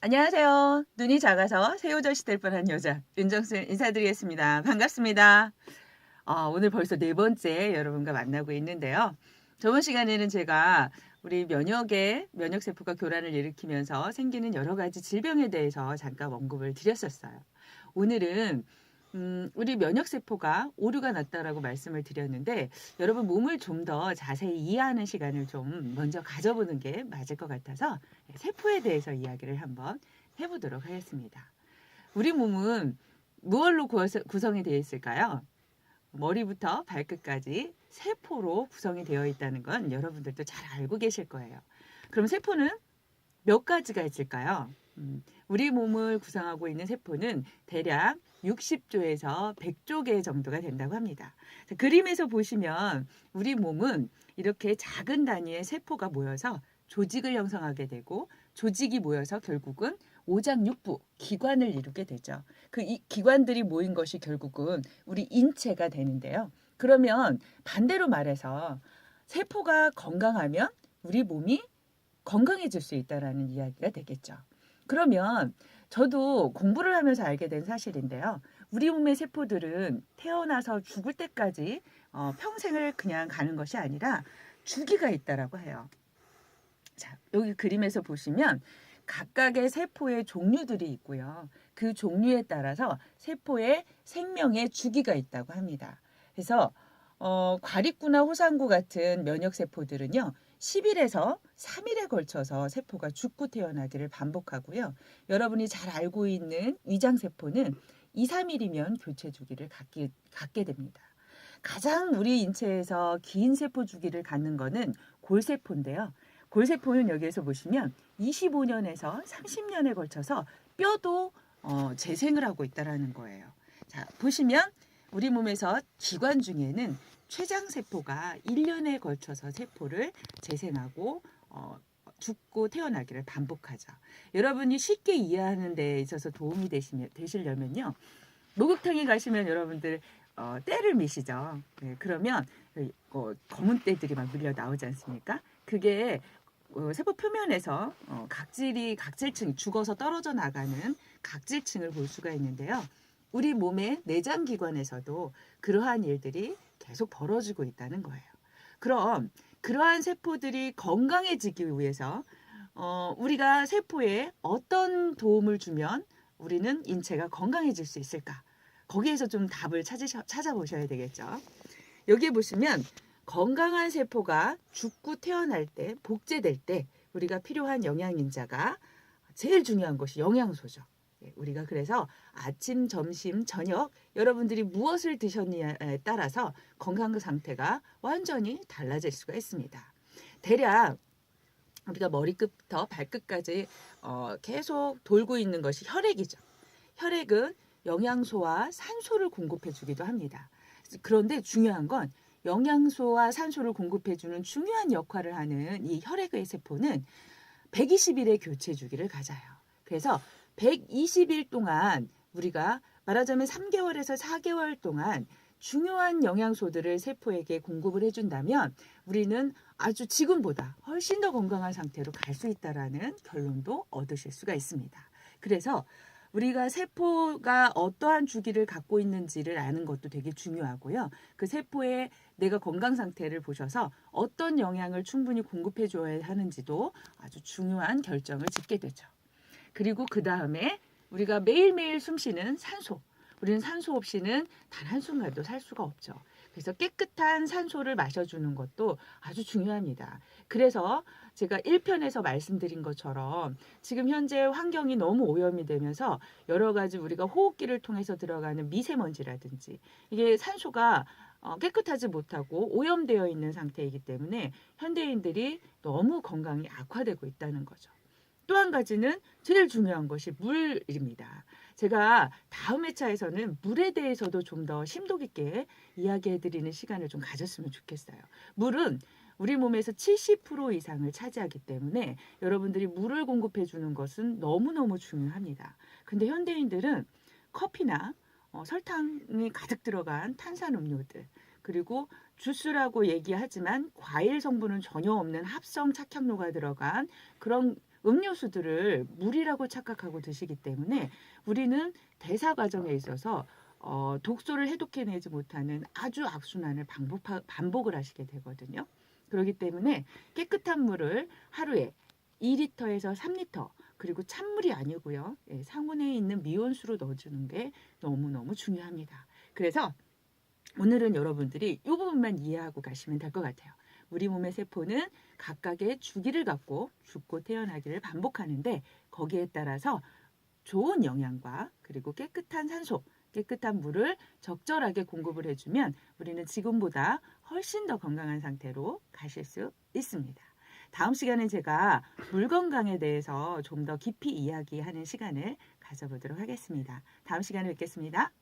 안녕하세요. 눈이 작아서 새우젓이 될 뻔한 여자 윤정수 인사드리겠습니다. 반갑습니다. 아, 오늘 벌써 네 번째 여러분과 만나고 있는데요. 저번 시간에는 제가 우리 면역의 면역 세포가 교란을 일으키면서 생기는 여러 가지 질병에 대해서 잠깐 언급을 드렸었어요. 오늘은 음, 우리 면역 세포가 오류가 났다라고 말씀을 드렸는데 여러분 몸을 좀 더 자세히 이해하는 시간을 좀 먼저 가져보는 게 맞을 것 같아서 세포에 대해서 이야기를 한번 해보도록 하겠습니다. 우리 몸은 무얼로 구성이 되어 있을까요? 머리부터 발끝까지 세포로 구성이 되어 있다는 건 여러분들도 잘 알고 계실 거예요. 그럼 세포는 몇 가지가 있을까요? 음, 우리 몸을 구성하고 있는 세포는 대략 60조에서 100조 개 정도가 된다고 합니다. 자, 그림에서 보시면 우리 몸은 이렇게 작은 단위의 세포가 모여서 조직을 형성하게 되고 조직이 모여서 결국은 오장육부 기관을 이루게 되죠. 그 이 기관들이 모인 것이 결국은 우리 인체가 되는데요. 그러면 반대로 말해서 세포가 건강하면 우리 몸이 건강해질 수 있다라는 이야기가 되겠죠. 그러면 저도 공부를 하면서 알게 된 사실인데요. 우리 몸의 세포들은 태어나서 죽을 때까지 어, 평생을 그냥 가는 것이 아니라 주기가 있다라고 해요. 자, 여기 그림에서 보시면 각각의 세포의 종류들이 있고요. 그 종류에 따라서 세포의 생명의 주기가 있다고 합니다. 그래서 어, 과립구나 호상구 같은 면역 세포들은요. 10일에서 3일에 걸쳐서 세포가 죽고 태어나기를 반복하고요. 여러분이 잘 알고 있는 위장 세포는 2, 3일이면 교체 주기를 갖게, 갖게 됩니다. 가장 우리 인체에서 긴 세포 주기를 갖는 거는 골세포인데요. 골세포는 여기에서 보시면 25년에서 30년에 걸쳐서 뼈도 어, 재생을 하고 있다라는 거예요. 자, 보시면 우리 몸에서 기관 중에는 췌장세포가 1년에 걸쳐서 세포를 재생하고 어, 죽고 태어나기를 반복하죠. 여러분이 쉽게 이해하는 데 있어서 도움이 되시면, 되시려면요. 목욕탕에 가시면 여러분들 어, 때를 미시죠. 네, 그러면 그, 어, 검은 때들이 막 밀려 나오지 않습니까? 그게 어, 세포 표면에서 어, 각질이 각질층 죽어서 떨어져 나가는 각질층을 볼 수가 있는데요. 우리 몸의 내장 기관에서도 그러한 일들이 계속 벌어지고 있다는 거예요. 그럼 그러한 세포들이 건강해지기 위해서 어, 우리가 세포에 어떤 도움을 주면 우리는 인체가 건강해질 수 있을까? 거기에서 좀 답을 찾으셔, 찾아보셔야 되겠죠. 여기 보시면 건강한 세포가 죽고 태어날 때, 복제될 때 우리가 필요한 영양인자가 제일 중요한 것이 영양소죠. 예, 우리가 그래서 아침, 점심, 저녁 여러분들이 무엇을 드셨느냐에 따라서 건강 상태가 완전히 달라질 수가 있습니다. 대략 우리가 머리끝부터 발끝까지 어, 계속 돌고 있는 것이 혈액이죠. 혈액은 영양소와 산소를 공급해 주기도 합니다. 그런데 중요한 건 영양소와 산소를 공급해 주는 중요한 역할을 하는 이 혈액의 세포는 120일의 교체 주기를 가져요. 그래서 120일 동안 우리가 말하자면 3개월에서 4개월 동안 중요한 영양소들을 세포에게 공급을 해준다면 우리는 아주 지금보다 훨씬 더 건강한 상태로 갈 수 있다라는 결론도 얻으실 수가 있습니다. 그래서 우리가 세포가 어떠한 주기를 갖고 있는지를 아는 것도 되게 중요하고요. 그 세포의 내가 건강 상태를 보셔서 어떤 영양을 충분히 공급해 줘야 하는지도 아주 중요한 결정을 짓게 되죠. 그리고 그 다음에 우리가 매일매일 숨쉬는 산소. 우리는 산소 없이는 단 한순간도 살 수가 없죠. 그래서 깨끗한 산소를 마셔주는 것도 아주 중요합니다. 그래서 제가 1편에서 말씀드린 것처럼 지금 현재 환경이 너무 오염이 되면서 여러 가지 우리가 호흡기를 통해서 들어가는 미세먼지라든지 이게 산소가 어, 깨끗하지 못하고 오염되어 있는 상태이기 때문에 현대인들이 너무 건강이 악화되고 있다는 거죠. 또 한 가지는 제일 중요한 것이 물입니다. 제가 다음 회차에서는 물에 대해서도 좀 더 심도 깊게 이야기해 드리는 시간을 좀 가졌으면 좋겠어요. 물은 우리 몸에서 70% 이상을 차지하기 때문에 여러분들이 물을 공급해 주는 것은 너무너무 중요합니다. 근데 현대인들은 커피나 어, 설탕이 가득 들어간 탄산 음료들 그리고 주스라고 얘기하지만 과일 성분은 전혀 없는 합성 착향료가 들어간 그런 음료수들을 물이라고 착각하고 드시기 때문에 우리는 대사 과정에 있어서 어, 독소를 해독해내지 못하는 아주 악순환을 반복, 반복을 하시게 되거든요. 그렇기 때문에 깨끗한 물을 하루에 2리터에서 3리터 그리고 찬물이 아니고요. 예, 상온에 있는 미온수로 넣어주는 게 너무너무 중요합니다. 그래서 오늘은 여러분들이 이 부분만 이해하고 가시면 될 것 같아요. 우리 몸의 세포는 각각의 주기를 갖고 죽고 태어나기를 반복하는데 거기에 따라서 좋은 영양과 그리고 깨끗한 산소, 깨끗한 물을 적절하게 공급을 해주면 우리는 지금보다 훨씬 더 건강한 상태로 가실 수 있습니다. 다음 시간에 제가 물 건강에 대해서 좀 더 깊이 이야기하는 시간을 가져보도록 하겠습니다. 다음 시간에 뵙겠습니다.